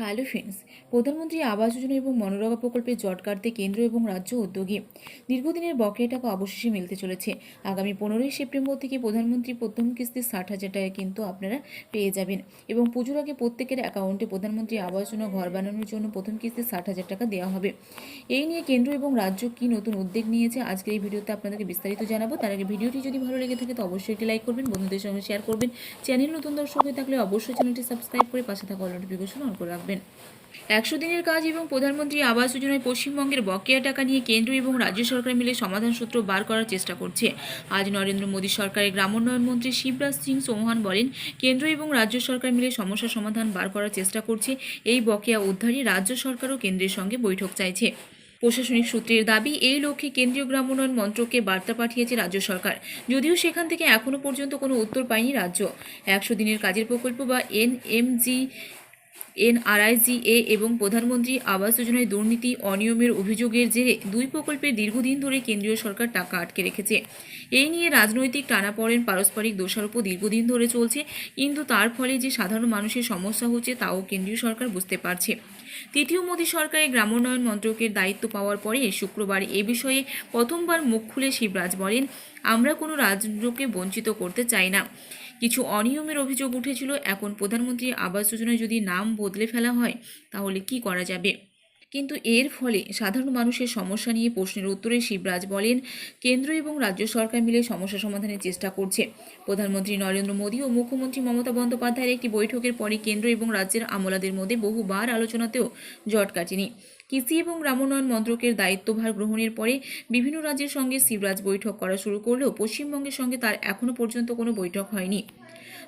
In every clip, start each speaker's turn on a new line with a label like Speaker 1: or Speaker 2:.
Speaker 1: Hello friends, প্রধানমন্ত্রী আবাস যোজনা এবং মনোরগা প্রকল্পে জট কাটতে কেন্দ্র এবং রাজ্য উদ্যোগী দীর্ঘদিনের বকেয়া টাকা অবশেষে মিলতে চলেছে। আগামী পনেরোই সেপ্টেম্বর থেকে প্রধানমন্ত্রী প্রথম কিস্তি ষাট হাজার টাকা কিন্তু আপনারা পেয়ে যাবেন এবং পুজোর আগে প্রত্যেকের অ্যাকাউন্টে প্রধানমন্ত্রী আবাস যোজনা ঘর বানানোর জন্য প্রথম কিস্তি ষাট হাজার টাকা দেওয়া হবে। এই নিয়ে কেন্দ্র এবং রাজ্য কি নতুন উদ্যোগ নিয়েছে আজকের এই ভিডিওতে আপনাদেরকে বিস্তারিত জানাব। তার আগে ভিডিওটি যদি ভালো লেগে থাকে তো অবশ্যই একটি লাইক করবেন, বন্ধুদের সঙ্গে শেয়ার করবেন। চ্যানেল নতুন দর্শক হয়ে থাকলে অবশ্যই চ্যানেলটি সাবস্ক্রাইব করে পাশে থাকা নোটিফিকেশন অন করে রাখবেন। একশো দিনের কাজ এবং প্রধানমন্ত্রী আবাস যোজনায় পশ্চিমবঙ্গের বকেয়া টাকা নিয়ে কেন্দ্র এবং রাজ্য সরকার মিলে সমাধান সূত্র বার করার চেষ্টা করছে। আজ নরেন্দ্র মোদী সরকারের গ্রামোন্নয়ন মন্ত্রী শিবরাজ সিং চৌহান বলেন, কেন্দ্র এবং রাজ্য সরকার মিলে সমস্যা সমাধান বার করার চেষ্টা করছে। এই বকেয়া উদ্ধারে রাজ্য সরকারও কেন্দ্রের সঙ্গে বৈঠক চাইছে। প্রশাসনিক সূত্রের দাবি, এই লক্ষ্যে কেন্দ্রীয় গ্রাম উন্নয়ন মন্ত্রককে বার্তা পাঠিয়েছে রাজ্য সরকার। যদিও সেখান থেকে এখনও পর্যন্ত কোনো উত্তর পায়নি রাজ্য। একশো দিনের কাজের প্রকল্প বা এনএমজি এনআরআইজিএ এবং প্রধানমন্ত্রী আবাস যোজনায় দুর্নীতি, অনিয়মের অভিযোগের জেরে দুই প্রকল্পের দীর্ঘদিন ধরে কেন্দ্রীয় সরকার টাকা আটকে রেখেছে। এই নিয়ে রাজনৈতিক টানাপড়েন পারস্পরিক দোষারোপ দীর্ঘদিন ধরে চলছে, কিন্তু তার ফলে যে সাধারণ মানুষের সমস্যা হচ্ছে তাও কেন্দ্রীয় সরকার বুঝতে পারছে। তৃতীয় মোদী সরকারের গ্রামোন্নয়ন মন্ত্রকের দায়িত্ব পাওয়ার পরে শুক্রবার এ বিষয়ে প্রথমবার মুখ খুলে শিবরাজ বলেন, আমরা কোনো রাজ্যকে বঞ্চিত করতে চাই না। কিছু অনিয়মের অভিযোগ উঠেছিল। এখন প্রধানমন্ত্রী আবাস যোজনায় যদি নাম বদলে ফেলা হয়, তাহলে কি করা যাবে? কিন্তু এর ফলে সাধারণ মানুষের সমস্যা নিয়ে প্রশ্নের উত্তরে শিবরাজ বলেন, কেন্দ্র এবং রাজ্য সরকার মিলে সমস্যা সমাধানের চেষ্টা করছে। প্রধানমন্ত্রী নরেন্দ্র মোদী ও মুখ্যমন্ত্রী মমতা বন্দ্যোপাধ্যায়ের একটি বৈঠকের পরে কেন্দ্র এবং রাজ্যের আমলাদের মধ্যে বহুবার আলোচনাতেও জট কাটেনি। কৃষি এবং গ্রামোন্নয়ন মন্ত্রকের দায়িত্বভার গ্রহণের পরে বিভিন্ন রাজ্যের সঙ্গে শিবরাজ বৈঠক করা শুরু করলেও পশ্চিমবঙ্গের সঙ্গে তার এখনও পর্যন্ত কোনো বৈঠক হয়নি।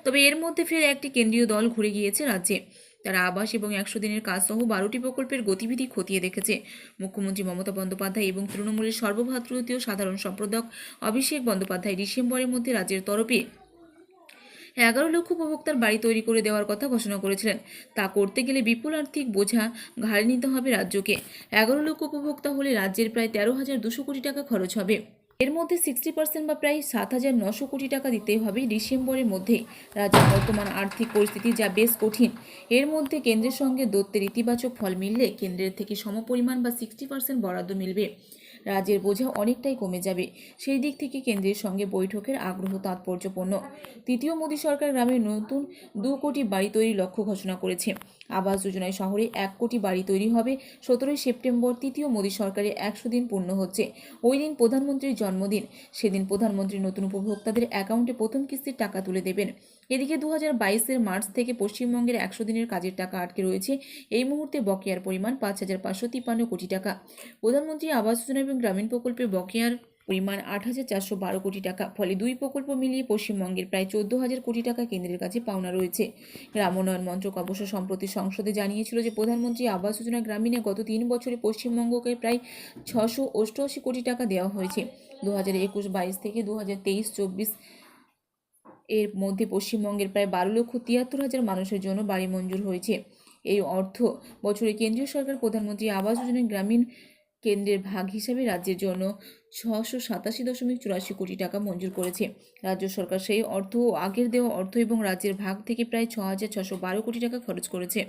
Speaker 1: তবে এর মধ্যে ফের একটি কেন্দ্রীয় দল ঘুরে গিয়েছে রাজ্যে। তারা আবাস এবং একশো দিনের কাজ সহ বারোটি প্রকল্পের গতিবিধি খতিয়ে দেখেছে। মুখ্যমন্ত্রী মমতা বন্দ্যোপাধ্যায় এবং তৃণমূলের সর্বভারতীয় সাধারণ সম্পাদক অভিষেক বন্দ্যোপাধ্যায় ডিসেম্বরের মধ্যে রাজ্যের তরফে এগারো লক্ষ উপভোক্তার বাড়ি তৈরি করে দেওয়ার কথা ঘোষণা করেছিলেন। তা করতে গেলে বিপুল আর্থিক বোঝা ঘাড়ে নিতে হবে রাজ্যকে। এগারো লক্ষ উপভোক্তা হলে রাজ্যের প্রায় তেরো হাজার দুশো কোটি টাকা খরচ হবে। এর মধ্যে সিক্সটি পার্সেন্ট বা প্রায় সাত হাজার নশো কোটি টাকা দিতে হবে ডিসেম্বরের মধ্যে। রাজ্যের বর্তমান আর্থিক পরিস্থিতি যা বেশ কঠিন। এর মধ্যে কেন্দ্রের সঙ্গে দত্তের ইতিবাচক ফল মিললে কেন্দ্রের থেকে সমপরিমাণ বা সিক্সটি পার্সেন্ট বরাদ্দ মিলবে। রাজ্যের বোঝা অনেকটাই কমে যাবে। সেই দিক থেকে কেন্দ্রের সঙ্গে বৈঠকের আগ্রহ তাৎপর্যপূর্ণ। তৃতীয় মোদী সরকার গ্রামে নতুন দু কোটি বাড়ি তৈরির লক্ষ্য ঘোষণা করেছে। আবাস যোজনায় শহরে এক কোটি বাড়ি তৈরি হবে। সতেরোই সেপ্টেম্বর তৃতীয় মোদী সরকারের একশো দিন পূর্ণ হচ্ছে। ওই দিন প্রধানমন্ত্রীর জন্মদিন। সেদিন প্রধানমন্ত্রী নতুন উপভোক্তাদের অ্যাকাউন্টে প্রথম কিস্তির টাকা তুলে দেবেন। এদিকে দু হাজার বাইশের মার্চ থেকে পশ্চিমবঙ্গের একশো দিনের কাজের টাকা আটকে রয়েছে। এই মুহূর্তে বকেয়ার পরিমাণ পাঁচ হাজার পাঁচশো তিপ্পান্ন কোটি টাকা। প্রধানমন্ত্রী আবাস যোজনা এবং গ্রামীণ প্রকল্পে বকেয়ার পরিমাণ আট হাজার চারশো বারো কোটি টাকা। ফলে দুই প্রকল্প মিলিয়ে পশ্চিমবঙ্গের প্রায় চোদ্দ হাজার কোটি টাকা কেন্দ্রের কাছে পাওনা রয়েছে। গ্রাম উন্নয়ন মন্ত্রক অবশ্য সম্প্রতি সংসদে জানিয়েছিল যে, প্রধানমন্ত্রী আবাস যোজনা গ্রামীণে গত তিন বছরে পশ্চিমবঙ্গকে প্রায় ছশো অষ্টআশি কোটি টাকা দেওয়া হয়েছে। দু হাজার একুশ বাইশ থেকে দু হাজার তেইশ চব্বিশ এর মধ্যে পশ্চিমবঙ্গের প্রায় বারো লক্ষ তিয়াত্তর হাজার মানুষের জন্য বাড়ি মঞ্জুর হয়েছে। এই অর্থ, বছরে কেন্দ্রীয় সরকার প্রধানমন্ত্রী আবাস যোজনা গ্রামীণ কেন্দ্রের ভাগ হিসাবে রাজ্যের জন্য ছশো সাতাশি দশমিক চুরাশি কোটি টাকা মঞ্জুর করেছে। রাজ্য সরকার সেই অর্থ আগের দেওয়া অর্থ এবং রাজ্যের ভাগ থেকে প্রায় ছ হাজার ছশো বারো কোটি টাকা খরচ করেছে।